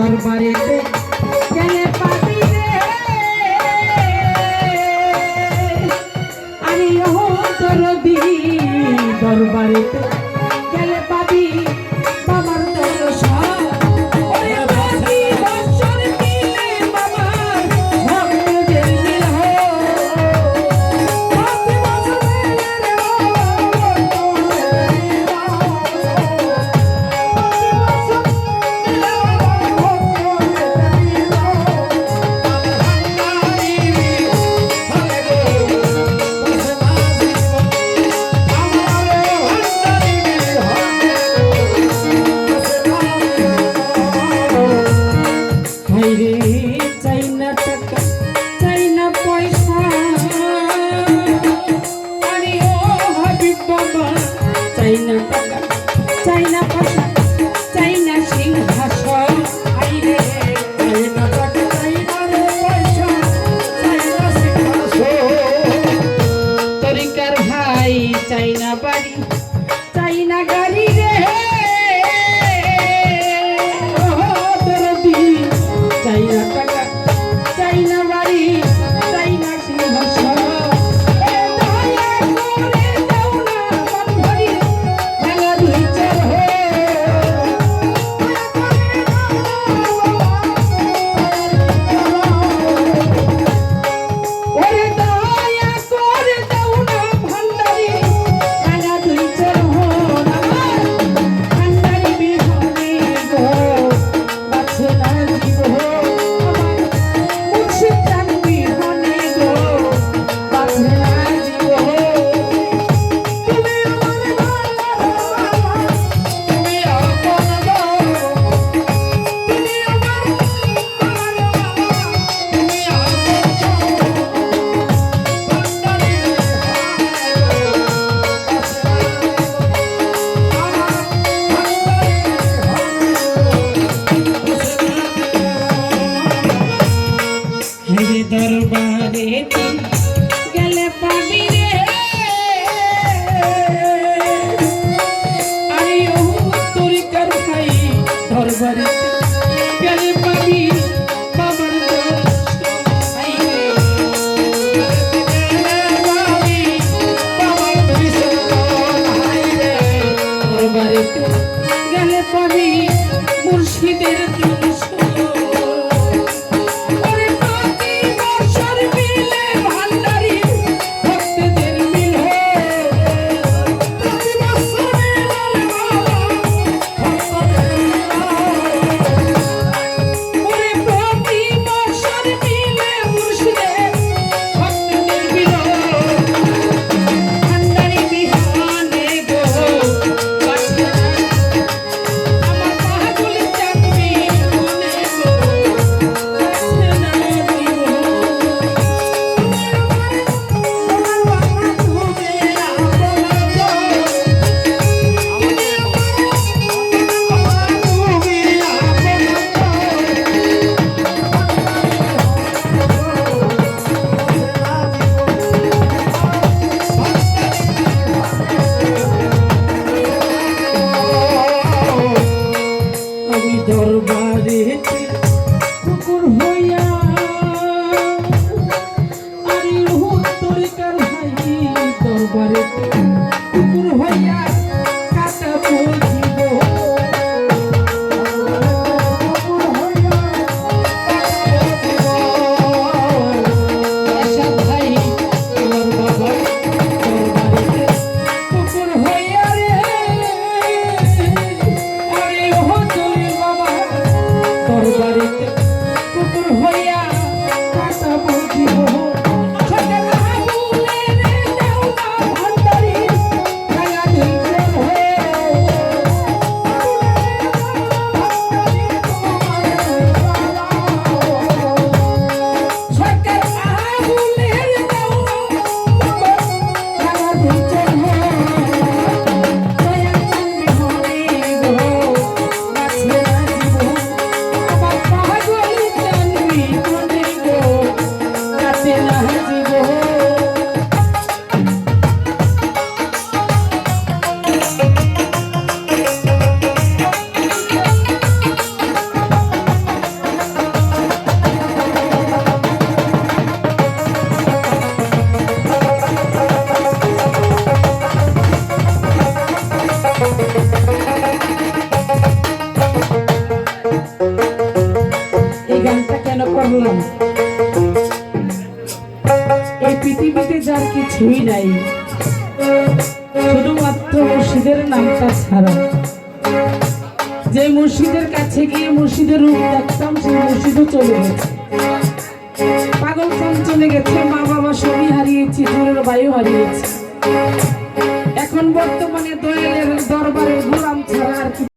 দরবারেতে গেলে পাবি রে? আরে ও দরবারেতে হেরে দরবারে গেলে পাবি রে আরে ও তোর কার ভাই দরবারে দরবারে কুকুর করলাম এই পৃথিবীতে যার কিছুই নাই, শুধুমাত্র মুর্শিদের নামটা ছাড়া। যে মুর্শিদের কাছে গিয়ে মুর্শিদের রূপ দেখতাম, সেই মুর্শিদও চলে গেছে। পাগলখান চলে গেছে মা বাবা সবই হারিয়েছি দূরের বায়ু হারিয়েছি। এখন বর্তমানে দয়ালের দরবারে গোলাম ছাড়া আর